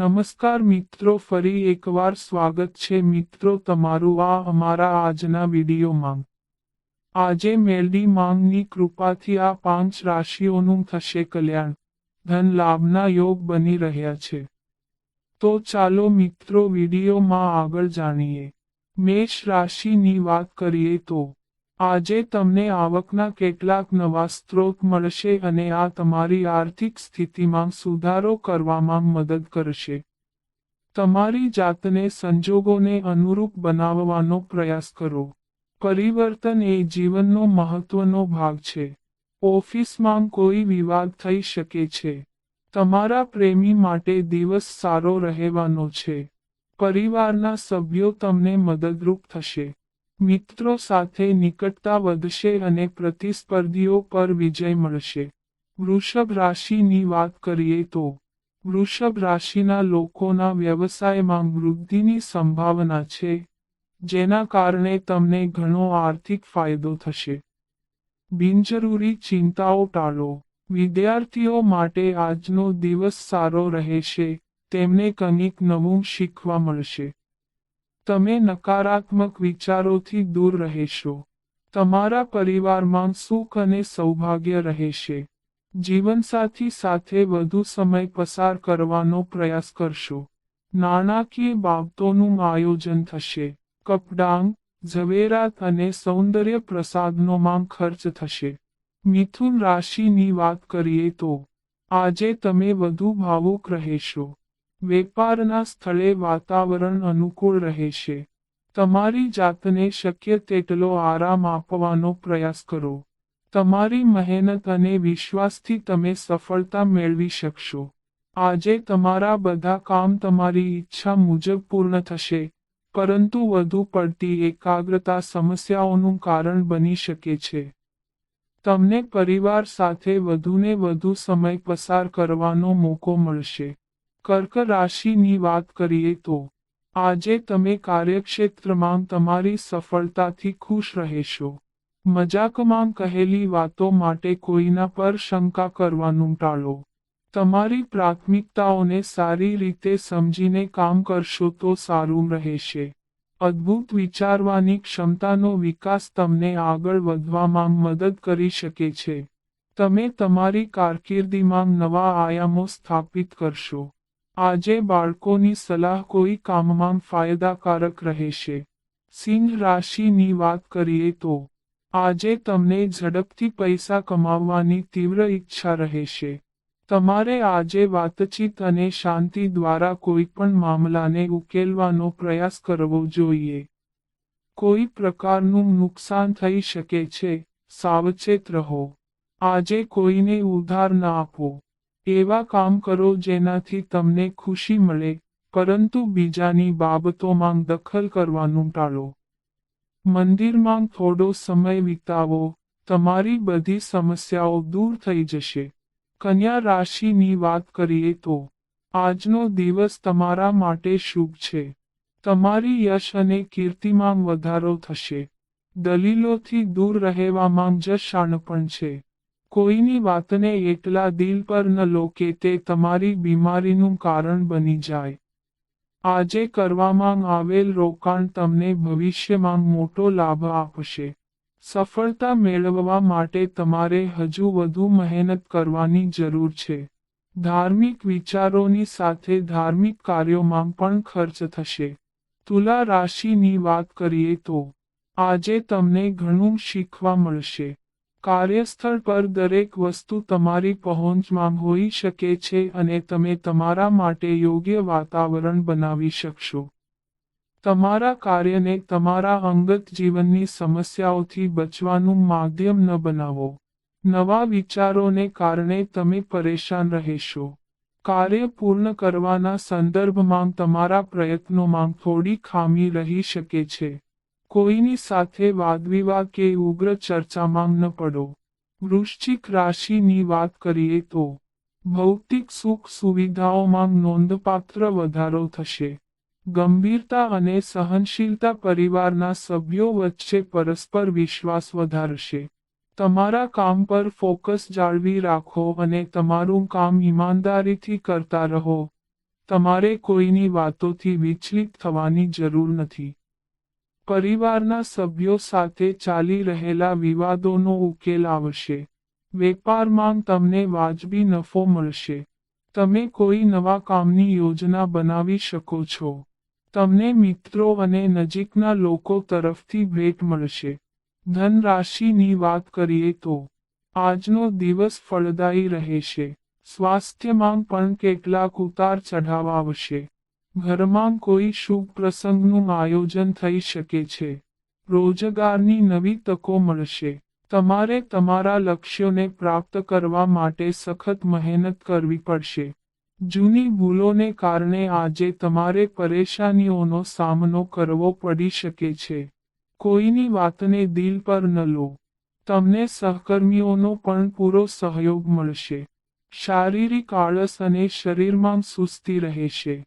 નમસ્કાર મિત્રો, ફરી એકવાર સ્વાગત છે મિત્રો તમારું આ અમારા આજના વિડીયોમાં. આજે મેલડી માંગની કૃપાથી આ પાંચ રાશિઓનું થશે કલ્યાણ. ધન લાભના યોગ બની રહ્યા છે. તો ચાલો મિત્રો વિડીયોમાં આગળ જાણીએ. મેષ રાશિની વાત કરીએ તો આજે તમને આવકના કેટલાક નવા સ્ત્રોત મળશે અને આ તમારી આર્થિક સ્થિતિમાં સુધારો કરવામાં મદદ કરશે. તમારી જાતને સંજોગોને અનુરૂપ બનાવવાનો પ્રયાસ કરો. પરિવર્તન એ જીવનનો મહત્વનો ભાગ છે. ઓફિસમાં કોઈ વિવાદ થઈ શકે છે. તમારા પ્રેમી માટે દિવસ સારો રહેવાનો છે. પરિવારના સભ્યો તમને મદદરૂપ થશે. મિત્રો સાથે નિકટતા વધશે અને પ્રતિસ્પર્ધીઓ પર વિજય મળશે. વૃષભ રાશિની વાત કરીએ તો, વૃષભ રાશિના લોકોના વ્યવસાયમાં વૃદ્ધિની સંભાવના છે, જેના કારણે તમને ઘણો આર્થિક ફાયદો થશે. બિનજરૂરી ચિંતાઓ ટાળો. વિદ્યાર્થીઓ માટે આજનો દિવસ સારો રહેશે, તેમને કંઈક નવું શીખવા મળશે. તમે નકારાત્મક વિચારોથી દૂર રહેશો. તમારા પરિવારમાં સુખ અને સૌભાગ્ય રહેશે. જીવનસાથી સાથે વધુ સમય પસાર કરવાનો પ્રયાસ કરશો. નાણાકીય બાબતોનું આયોજન થશે. કપડાં, ઝવેરાત અને સૌંદર્ય પ્રસાદનોમાં ખર્ચ થશે. મિથુન રાશિની વાત કરીએ તો, આજે તમે વધુ ભાવુક રહેશો. વેપારના સ્થળે વાતાવરણ અનુકૂળ રહેશે તમારી જાતને શક્ય તેટલો આરામ આપવાનો પ્રયાસ કરો. તમારી મહેનત અને વિશ્વાસથી તમે સફળતા મેળવી શકશો. આજે તમારા બધા કામ તમારી ઈચ્છા મુજબ પૂર્ણ થશે, પરંતુ વધુ પડતી એકાગ્રતા સમસ્યાઓનું કારણ બની શકે છે. તમને પરિવાર સાથે વધુને વધુ સમય પસાર કરવાનો મોકો મળશે. કર્ક રાશિની વાત કરીએ તો, આજે તમે કાર્યક્ષેત્રમાં તમારી સફળતાથી ખુશ રહેશો. મજાકમાં કહેલી વાતો માટે કોઈના પર શંકા કરવાનું ટાળો. તમારી પ્રાથમિકતાઓને સારી રીતે સમજીને કામ કરશો તો સારું રહેશે. અદ્ભુત વિચારવાની ક્ષમતાનો વિકાસ તમને આગળ વધવામાં મદદ કરી શકે છે. તમે તમારી કારકિર્દીમાં નવા આયામો સ્થાપિત કરશો. આજે બાળકોની સલાહ કોઈ કામમાં ફાયદાકારક રહેશે. સિંહ રાશિની વાત કરીએ તો, આજે તમને ઝડપથી પૈસા કમાવવાની તીવ્ર ઈચ્છા રહેશે. તમારે આજે વાતચીત અને શાંતિ દ્વારા કોઈ પણ મામલાને ઉકેલવાનો પ્રયાસ કરવો જોઈએ. કોઈ પ્રકારનું નુકસાન થઈ શકે છે, સાવચેત રહો. આજે કોઈને ઉધાર ન આપો. એવા કામ કરો જેનાથી તમને ખુશી મળે, પરંતુ બીજાની બાબતોમાં દખલ કરવાનું ટાળો. મંદિરમાં થોડો સમય વિતાવો, તમારી બધી સમસ્યાઓ દૂર થઈ જશે. કન્યા રાશિની વાત કરીએ તો, આજનો દિવસ તમારા માટે શુભ છે. તમારી યશ અને કીર્તિમાં વધારો થશે. દલીલોથી દૂર રહેવામાં જ શાણપણ છે. કોઈની વાતને એટલા દિલ પર ન લો કે તે તમારી બીમારીનું કારણ બની જાય. આજે કરવામાં આવેલ રોકાણ તમને ભવિષ્યમાં મોટો લાભ આપશે. સફળતા મેળવવા માટે તમારે હજુ વધુ મહેનત કરવાની જરૂર છે. ધાર્મિક વિચારોની સાથે ધાર્મિક કાર્યોમાં પણ ખર્ચ થશે. તુલા રાશિની વાત કરીએ તો, આજે તમને ઘણું શીખવા મળશે. કાર્યસ્થળ પર દરેક વસ્તુ તમારી પહોંચમાં હોઈ શકે છે અને તમે તમારા માટે યોગ્ય વાતાવરણ બનાવી શકશો. તમારા કાર્યને તમારા અંગત જીવનની સમસ્યાઓથી બચવાનું માધ્યમ ન બનાવો. નવા વિચારોને કારણે તમે પરેશાન રહેશો. કાર્ય પૂર્ણ કરવાના સંદર્ભમાં તમારા પ્રયત્નોમાં થોડી ખામી રહી શકે છે. કોઈની સાથે વાદવિવાદ કે ઉગ્ર ચર્ચામાં ન પડો. વૃશ્ચિક રાશિની વાત કરીએ તો, ભૌતિક સુખ સુવિધાઓમાં નોંધપાત્ર વધારો થશે. ગંભીરતા અને સહનશીલતા પરિવારના સભ્યો વચ્ચે પરસ્પર વિશ્વાસ વધારશે. તમારા કામ પર ફોકસ જાળવી રાખો અને તમારું કામ ઈમાનદારીથી કરતા રહો. તમારે કોઈની વાતોથી વિચલિત થવાની જરૂર નથી. પરિવારના સભ્યો સાથે ચાલી રહેલા વિવાદોનો ઉકેલ આવશે. વેપારમાં તમને વાજબી નફો મળશે. તમે કોઈ નવા કામની યોજના બનાવી શકો છો. તમને મિત્રો અને નજીકના લોકો તરફથી ભેટ મળશે. ધન રાશિની વાત કરીએ તો, આજનો દિવસ ફળદાયી રહેશે. સ્વાસ્થ્યમાં પણ કેટલાક ઉતાર ચઢાવ આવશે. ઘરમાં કોઈ શુભ પ્રસંગનું આયોજન થઈ શકે છે. રોજગારની નવી તકો મળશે. તમારે તમારા લક્ષ્યોને પ્રાપ્ત કરવા માટે સખત મહેનત કરવી પડશે. જૂની ભૂલોને કારણે આજે તમારે પરેશાનીઓનો સામનો કરવો પડી શકે છે. કોઈની વાતને દિલ પર ન લો. તમને સહકર્મીઓનો પણ પૂરો સહયોગ મળશે. શારીરિક આળસ અને શરીરમાં સુસ્તી રહેશે.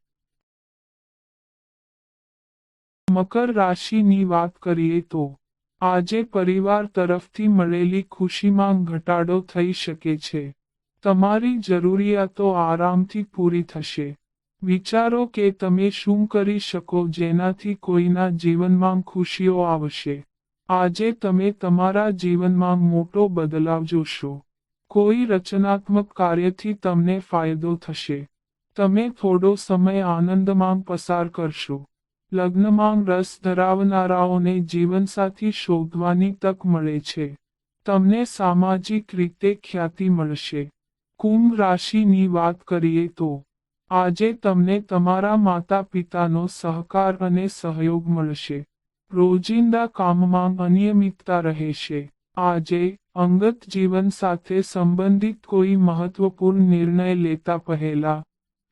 મકર રાશિની વાત કરીએ તો, આજે પરિવાર તરફથી મળેલી ખુશીમાં ઘટાડો થઈ શકે છે. તમારી જરૂરિયાતો આરામથી પૂરી થશે. વિચારો કે તમે શું કરી શકો જેનાથી કોઈના જીવનમાં ખુશીઓ આવશે. આજે તમે તમારા જીવનમાં મોટો બદલાવ જોશો. કોઈ રચનાત્મક કાર્યથી તમને ફાયદો થશે. તમે થોડો સમય આનંદમાં પસાર કરશો. લગ્નમાં રસ ધરાવનારાઓને જીવનસાથી શોધવાની તક મળે છે. તમને સામાજિક રીતે ખ્યાતિ મળશે. કુંભ રાશિની વાત કરીએ તો, આજે તમને તમારા માતા પિતાનો સહકાર અને સહયોગ મળશે. રોજિંદા કામમાં અનિયમિતતા રહેશે. આજે, અંગત જીવન સાથે સંબંધિત કોઈ મહત્વપૂર્ણ નિર્ણય લેતા પહેલા,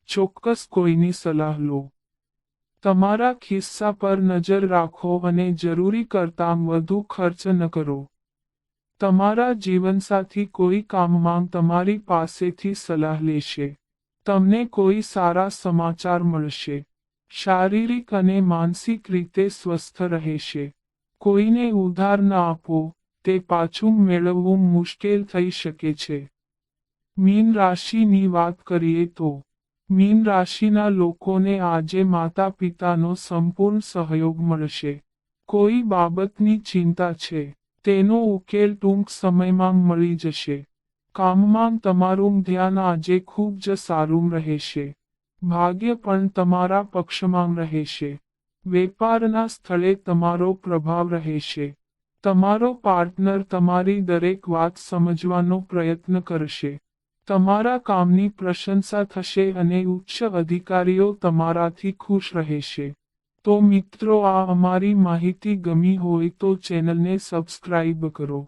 ચોક્કસ કોઈની સલાહ લો. તમારા ખિસ્સા પર નજર રાખો અને જરૂરી કરતાં વધુ ખર્ચ ન કરો. તમારા જીવનસાથી કોઈ કામમાં તમારી પાસેથી સલાહ લેશે. તમને કોઈ સારા સમાચાર મળશે. શારીરિક અને માનસિક રીતે સ્વસ્થ રહેશે. કોઈને ઉધાર ન આપો, તે પાછું મેળવવું મુશ્કેલ થઈ શકે છે. મીન રાશિની વાત કરીએ તો મીન રાશિના લોકોને આજે માતા પિતાનો સંપૂર્ણ સહયોગ મળશે. કોઈ બાબતની ચિંતા છે? તેનો ઉકેલ ટૂંક સમયમાં મળી જશે. કામમાં તમારું ધ્યાન આજે ખૂબ જ સારું રહેશે. ભાગ્ય પણ તમારા પક્ષમાં રહેશે. વેપારના સ્થળે તમારો પ્રભાવ રહેશે. તમારો પાર્ટનર તમારી દરેક વાત સમજવાનો પ્રયત્ન કરશે. તમારા કામની પ્રશંસા થશે અને ઉચ્ચ અધિકારીઓ તમારાથી ખુશ રહેશે. તો મિત્રો, આ અમારી માહિતી ગમી હોય તો ચેનલને સબસ્ક્રાઇબ કરો.